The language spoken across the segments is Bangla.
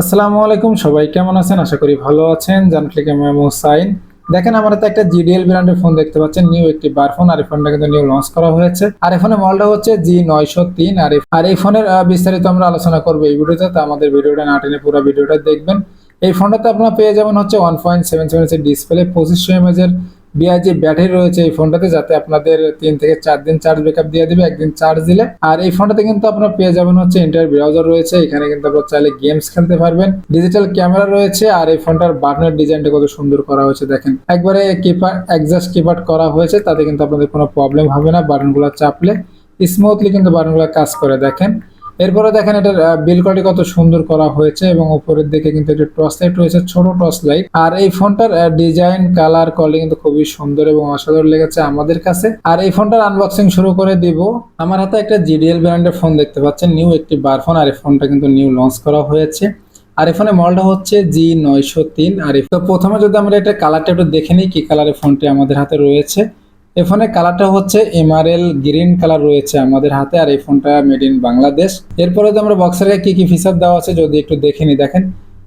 আসসালামু আলাইকুম, সবাই কেমন আছেন? আশা করি ভালো আছেন। এমএম সাইন দেখেন, আমরা তো একটা জিডিএল ব্র্যান্ডের ফোন দেখতে পাচ্ছেন, নিউ একটি বার ফোন। আর এই ফোনটা কিন্তু নিউ লঞ্চ করা হয়েছে। আর এই ফোনের মডেলটা হচ্ছে জি নয়শো তিন। আর এই- আর এই ফোনের বিস্তারিত আমরা আলোচনা করব এই ভিডিওতে, তো আমাদের ভিডিওটা না টেনে পুরো ভিডিওটা দেখবেন। এই ফোনটাতে আপনারা পেয়ে যাবেন হচ্ছে one point seven seven display পঁচিশশো এমএজ এর বিআইজি ব্যাটারি রয়েছে এই ফোনটাতে যাতে আপনাদের তিন থেকে চার দিন চার্জ ব্যাকআপ দিয়ে দিবে, একদিন চার্জ দিলে। আর এই ফোনটাতে কিন্তু আপনারা পেয়ে যাবেন হচ্ছে ইন্টার ব্রাউজার রয়েছে, এখানে কিন্তু আপনারা চাইলে গেমস খেলতে পারবেন। ডিজিটাল ক্যামেরা রয়েছে, আর এই ফোনটার বাটনের ডিজাইনটা কত সুন্দর করা হয়েছে দেখেন। একবারে কিপার অ্যাডজাস্ট কিপার করা হয়েছে, তাতে কিন্তু আপনাদের কোনো প্রবলেম হবে না বাটনগুলো চাপলে স্মুথলি কিন্তু বাটনগুলো কাজ করে, দেখেন। এরপরে দেখেন এটার বিল কোয়ালিটি কত সুন্দর করা হয়েছে এবং উপরের দিকে কিন্তু একটা টর্চ লাইট রয়েছে, ছোট টর্চ লাইট। আর এই ফোনটার ডিজাইন, কালার, কোয়ালিটি কিন্তু খুবই সুন্দর এবং অসাধারণ লেগেছে আমাদের কাছে। আর এই ফোনটার আনবক্সিং শুরু করে দিব। আমার হাতে একটা জিডিএল ব্র্যান্ডের ফোন দেখতে পাচ্ছেন নিউ একটি বার ফোন আর এই ফোনটা কিন্তু নিউ লঞ্চ করা হয়েছে। আর এই ফোনের মডেলটা হচ্ছে জি নয়শো তিন, আর তো প্রথমে যদি আমরা এটা কালারটা একটু দেখে নিই, কি কালারের ফোনটি আমাদের হাতে রয়েছে। এই ফোনের কালারটা হচ্ছে এমআরএল গ্রিন কালার রয়েছে আমাদের হাতে, আর এই ফোনটা মেড ইন বাংলাদেশ। এরপরে যদি আমরা বক্সের কি কি ফিচার দেওয়া আছে যদি একটু দেখে নিই দেখেন।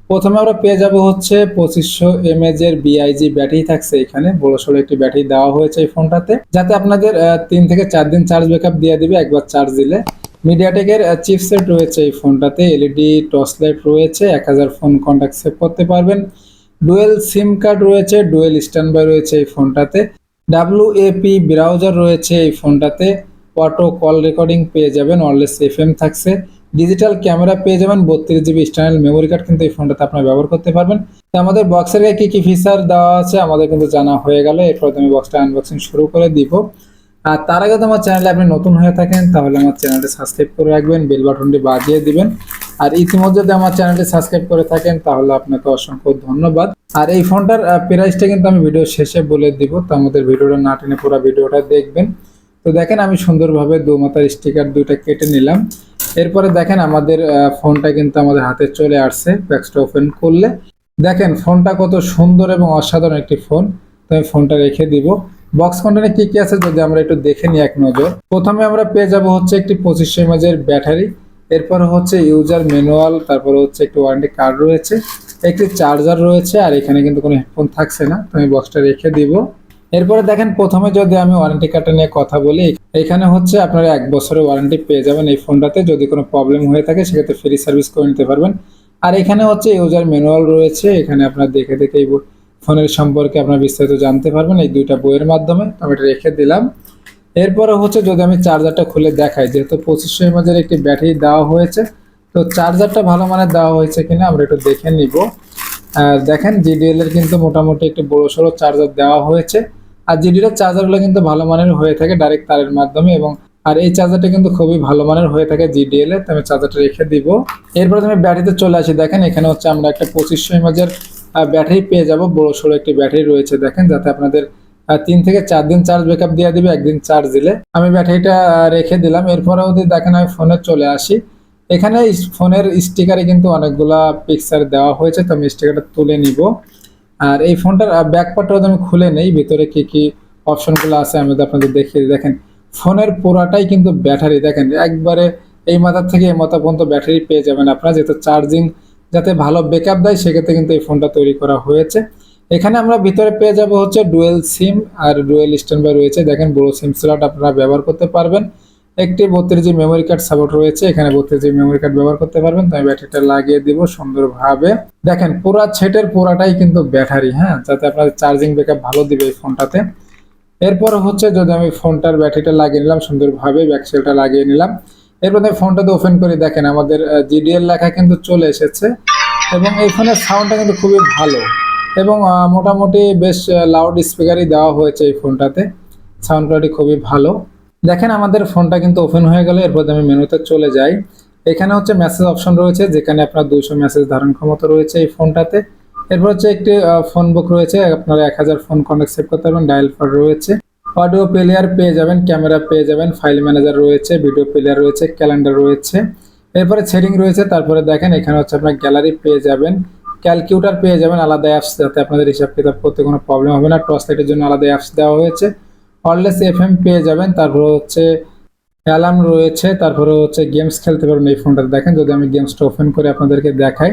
প্রথমে আমরা পেয়ে যাব হচ্ছে পঁচিশশো এমএজ এর বিআইজি ব্যাটারি থাকছে এখানে, বড় সড়ো একটি ব্যাটারি দেওয়া হয়েছে এই ফোনটাতে, যাতে আপনাদের তিন থেকে চার দিন চার্জ ব্যাকআপ দিয়ে দিবে, একবার চার্জ দিলে। মিডিয়াটেকের চিপসেট রয়েছে এই ফোনটাতে এলইডি টর্চ লাইট রয়েছে, এক হাজার ফোন কন্ট্যাক্ট সেভ করতে পারবেন। ডুয়েল সিম কার্ড রয়েছে ডুয়েল স্ট্যান্ড বাই রয়েছে এই ফোনটাতে। ডাব্লিউএপি ব্রাউজার রয়েছে এই ফোনটাতে। অটো কল রেকর্ডিং পেয়ে যাবেন ওয়ারলেস এফএম থাকছে। ডিজিটাল ক্যামেরা পেয়ে যাবেন, বত্রিশ জিবি স্টাইল মেমোরি কার্ড কিন্তু এই ফোনটাতে আপনারা ব্যবহার করতে পারবেন। তো আমাদের বক্সের গায়ে কি কি ফিচার দেওয়া আছে, আমাদের কিন্তু জানা হয়ে গেল এরপর আমি বক্সটা আনবক্সিং শুরু করে দিব। আর তার আগে তো আমার চ্যানেলে আপনি নতুন হয়ে থাকেন, তাহলে আমার চ্যানেলটি সাবস্ক্রাইব করে রাখবেন বেল বাটনটি বাজিয়ে দিবেন। আর ইতিমধ্যে যদি আমার চ্যানেলটি সাবস্ক্রাইব করে থাকেন, তাহলে আপনাকে অসংখ্য ধন্যবাদ। আর এই ফোনটার প্রাইসটা কিন্তু আমি ভিডিও শেষে বলে দিব। তো আমাদের ভিডিওটা না টেনে পুরো ভিডিওটা দেখবেন। তো দেখেন, আমি সুন্দরভাবে দু মাথার স্টিকার দুইটা কেটে নিলাম। এরপরে দেখেন, আমাদের ফোনটা কিন্তু আমাদের হাতে চলে আসছে ব্যাক্সটা ওপেন করলে। দেখেন, ফোনটা কত সুন্দর এবং অসাধারণ একটি ফোন। তো আমি ফোনটা রেখে দিব। বক্স কন্টেনে কি কি আছে যদি আমরা একটু দেখে নিই এক নজর। প্রথমে আমরা পেয়ে যাব হচ্ছে একটি পঁচিশশো এমএজের ব্যাটারি। এরপর হচ্ছে ইউজার ম্যানুয়াল তারপরে হচ্ছে একটি ওয়ারেন্টি কার্ড রয়েছে, একটি চার্জার রয়েছে, আর এখানে কিন্তু কোনো হেডফোন থাকছে না। তো আমি বক্সটা রেখে দিব। এরপরে দেখেন, প্রথমে যদি আমি ওয়ারেন্টি কার্ডটা নিয়ে কথা বলি, এখানে হচ্ছে আপনারা এক বছরের ওয়ারেন্টি পেয়ে যাবেন এই ফোনটাতে যদি কোনো প্রবলেম হয়ে থাকে, সেক্ষেত্রে ফ্রি সার্ভিস করে নিতে পারবেন। আর এখানে হচ্ছে ইউজার ম্যানুয়াল রয়েছে, এখানে আপনারা দেখে দেখে এই ফোনের সম্পর্কে আপনারা বিস্তারিত জানতে পারবেন এই দুইটা বইয়ের মাধ্যমে। আমি এটা রেখে দিলাম। এরপরে হচ্ছে যদি আমি চার্জারটা খুলে দেখাই, যেহেতু পঁচিশশো এমএজের একটি ব্যাটারি দেওয়া হয়েছে, তো চার্জারটা ভালো মানের দেওয়া হয়েছে কিনা আমরা একটু দেখে নিব। আর দেখেন জিডিএল এর কিন্তু মোটামুটি একটি বড় সড়ো চার্জার দেওয়া হয়েছে। আর জিডিএল এর চার্জারগুলো কিন্তু ভালো মানের হয়ে থাকে ডাইরেক্ট তারের মাধ্যমে এবং আর এই চার্জারটা কিন্তু খুবই ভালো মানের হয়ে থাকে জিডিএল এ, তো আমি চার্জারটা রেখে দিব। এরপরে তুমি ব্যাটারিতে চলে আসি, দেখেন এখানে হচ্ছে আমরা একটা পঁচিশশো এমএজের ব্যাটারি পেয়ে যাব। বড় সড়ো একটি ব্যাটারি রয়েছে, দেখেন, যাতে আপনাদের তিন থেকে চার দিন চার্জ ব্যাকআপ দিয়ে দিবে, একদিন চার্জ দিলে। আমি ব্যাটারিটা রেখে দিলাম। এরপরে যদি দেখেন আমি ফোনে চলে আসি। এখানে ফোনের স্টিকারে কিন্তু অনেকগুলা পিকচার দেওয়া হয়েছে, তো আমি স্টিকারটা তুলে নিব। আর এই ফোনটার ব্যাক পার্টটা আমি খুলে নেই, ভিতরে কি কি অপশনগুলো আছে, আমি আপনাদের দেখিয়ে দেখেন ফোনের পুরাটাই কিন্তু ব্যাটারি দেখেন, একবারে এই মাথা থেকে এই মাথা পর্যন্ত ব্যাটারি পেয়ে যাবেন আপনারা। যেহেতু চার্জিং যাতে ভালো ব্যাকআপ দেয়, সেক্ষেত্রে কিন্তু এই ফোনটা তৈরি করা হয়েছে। এখানে আমরা ভিতরে পেয়ে যাব হচ্ছে ডুয়েল সিম আর ডুয়েল স্ট্যান্ড বাই রয়েছে। দেখেন বড় সিম স্লট আপনারা ব্যবহার করতে পারবেন। একটি বত্রিশ জি মেমোরি কার্ড সাপোর্ট রয়েছে। এখানে বত্রিশ জি মেমোরি কার্ড ব্যবহার করতে পারবেন। তো আমি ব্যাটারিটা লাগিয়ে দিব সুন্দরভাবে। দেখেন, পুরা ছেটের পুরাটাই কিন্তু ব্যাটারি হ্যাঁ? যাতে আপনাদের চার্জিং ব্যাকআপ ভালো দিবে এই ফোনটাতে। এরপর হচ্ছে যদি আমি ফোনটার ব্যাটারিটা লাগিয়ে নিলাম, সুন্দরভাবে ব্যাকসেলটা লাগিয়ে নিলাম। এরপর আমি ফোনটাতে ওপেন করে, দেখেন আমাদের জিডিএল লেখা কিন্তু চলে এসেছে। এবং এই ফোনের সাউন্ডটা কিন্তু খুবই ভালো। এবং মোটামুটি বেশ লাউড স্পিকারই দেওয়া হয়েছে এই ফোনটাতে। সাউন্ড কোয়ালিটি খুবই ভালো। দেখেন, আমাদের ফোনটা কিন্তু ওপেন হয়ে গেল। এরপর আমি মেনুতে চলে যাই। এখানে হচ্ছে মেসেজ অপশন রয়েছে, যেখানে আপনার দুইশো মেসেজ ধারণ ক্ষমতা রয়েছে এই ফোনটাতে। এরপর হচ্ছে একটি ফোন বুক রয়েছে। আপনারা এক হাজার ফোন কন্ট্যাক্ট সেভ করতে পারবেন। ডায়াল ফর রয়েছে। অডিও প্লেয়ার পেয়ে যাবেন ক্যামেরা পেয়ে যাবেন ফাইল ম্যানেজার রয়েছে ভিডিও প্লেয়ার রয়েছে ক্যালেন্ডার রয়েছে। এরপরে সেটিং রয়েছে। তারপরে দেখেন, এখানে হচ্ছে আপনার গ্যালারি পেয়ে যাবেন। ক্যালকুলেটর পেয়ে যাবেন আলাদা অ্যাপস যাতে আপনাদের হিসাব কিতাব করতে কোনো প্রবলেম হবে না। টর্চ লাইটের জন্য আলাদা অ্যাপস দেওয়া হয়েছে। ওয়ারলেস এফএম পেয়ে যাবেন। তারপরে হচ্ছে অ্যালার্ম রয়েছে। তারপরে হচ্ছে গেমস খেলতে পারবেন এই ফোনটাতে দেখেন। যদি আমি গেমসটা ওপেন করে আপনাদেরকে দেখাই।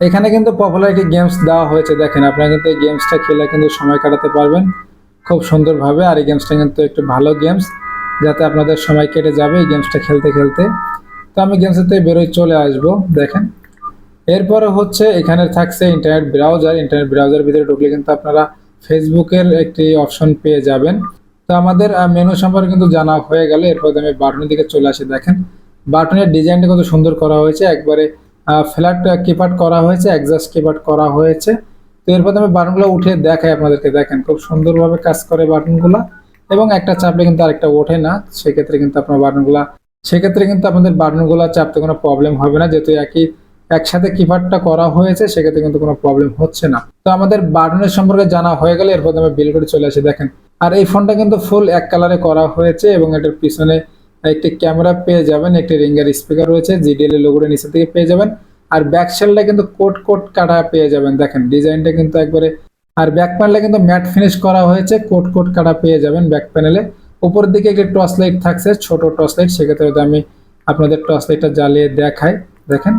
এখানে কিন্তু পপুলার একটি গেমস দেওয়া হয়েছে। দেখেন, আপনারা কিন্তু এই গেমসটা খেলে কিন্তু সময় কাটাতে পারবেন খুব সুন্দরভাবে। আর এই গেমসটা কিন্তু একটু ভালো গেমস যাতে আপনাদের সময় কেটে যাবে এই গেমসটা খেলতে খেলতে। তো আমি গেমসের থেকে বেরোয় চলে আসব। দেখেন। এরপরে হচ্ছে এখানে থাকছে ইন্টারনেট ব্রাউজার ইন্টারনেট ব্রাউজার ভিতরে ঢুকলে কিন্তু আপনারা ফেসবুকের একটি অপশন পেয়ে যাবেন। তো আমাদের মেনু সম্পর্কে কিন্তু জানা হয়ে গেল। এরপর আমি বাটনের দিকে চলে আসি, দেখেন। বাটনের ডিজাইনটা কত সুন্দর করা হয়েছে। একবারে ফ্ল্যাট কিপাট করা হয়েছে অ্যাডজাস্ট কিপাট করা হয়েছে। তো এরপর আমি বাটনগুলো উঠে দেখাই আপনাদেরকে, দেখেন। খুব সুন্দরভাবে কাজ করে বাটনগুলো এবং একটা চাপলে কিন্তু আরেকটা ওঠে না। সেক্ষেত্রে কিন্তু আপনার বাটনগুলা সেক্ষেত্রে কিন্তু আপনাদের বাটনগুলো চাপতে কোনো প্রবলেম হবে না। যেহেতু একই একসাথে কিপারটা করা হয়েছে, সেক্ষেত্রে কিন্তু কোনো প্রবলেম হচ্ছে না। তো আমাদের বাটনের সম্পর্কে জানা হয়ে গেলে এরপর আমি বিল করে চলে আসি। দেখেন, আর এই ফোনটা কিন্তু ফুল এক কালারে করা হয়েছে এবং এটার পিছনে একটি ক্যামেরা পেয়ে যাবেন, একটি রিঙ্গার স্পিকার রয়েছে জিডিএল এর লোগোটা নিচে থেকে পেয়ে যাবেন, আর ব্যাক সেলটা কিন্তু কোট কোট কাটা পেয়ে যাবেন। দেখেন ডিজাইনটা কিন্তু একবারে, আর ব্যাক প্যানেলে কিন্তু ম্যাট ফিনিশ করা হয়েছে, কোট কোট কাটা পেয়ে যাবেন ব্যাক প্যানেলে উপরের দিকে একটি টর্চ লাইট থাকছে, ছোট টর্চ লাইট সেক্ষেত্রে আমি আপনাদের টর্চ লাইটটা জ্বালিয়ে দেখাই। দেখেন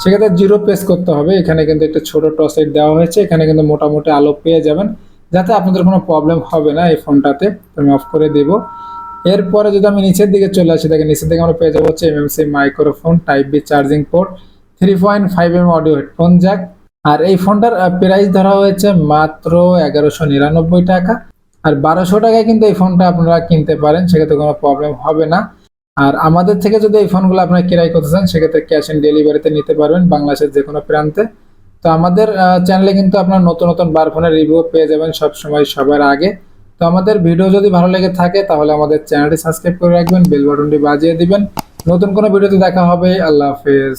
সেক্ষেত্রে জিরো প্রেস করতে হবে। এখানে কিন্তু একটা ছোট টর্চ লাইট দেওয়া হয়েছে। এখানে কিন্তু মোটামুটি আলো পেয়ে যাবেন। যাতে আপনাদের কোনো প্রবলেম হবে না এই ফোনটাতে আমি অফ করে দেবো। এরপরে যদি আমি নিচের দিকে চলে আসি, দেখেন নিচের দিকে আমরা পেয়ে যাব হচ্ছে MMC microphone type B charging port three point five M audio headphone jack আর এই ফোনটার প্রাইস ধরা হয়েছে মাত্র এগারোশো নিরানব্বই টাকা। আর বারোশো টাকায় কিন্তু এই ফোনটা আপনারা কিনতে পারেন। সেক্ষেত্রে কোনো প্রবলেম হবে না। আর আমাদের থেকে যদি এই ফোনগুলো আপনার ক্রয় করতে চান, সেক্ষেত্রে ক্যাশ অন ডেলিভারিতে নিতে পারবেন বাংলাদেশের যে কোনো প্রান্তে। তো আমাদের চ্যানেলে কিন্তু আপনার নতুন নতুন বার ফোনের রিভিউ পেয়ে যাবেন সবসময় সবার আগে। তো আমাদের ভিডিও যদি ভালো লেগে থাকে, তাহলে আমাদের চ্যানেলটি সাবস্ক্রাইব করে রাখবেন বেল বাটনটি বাজিয়ে দিবেন। নতুন কোনো ভিডিওতে দেখা হবে, আল্লাহ হাফেজ।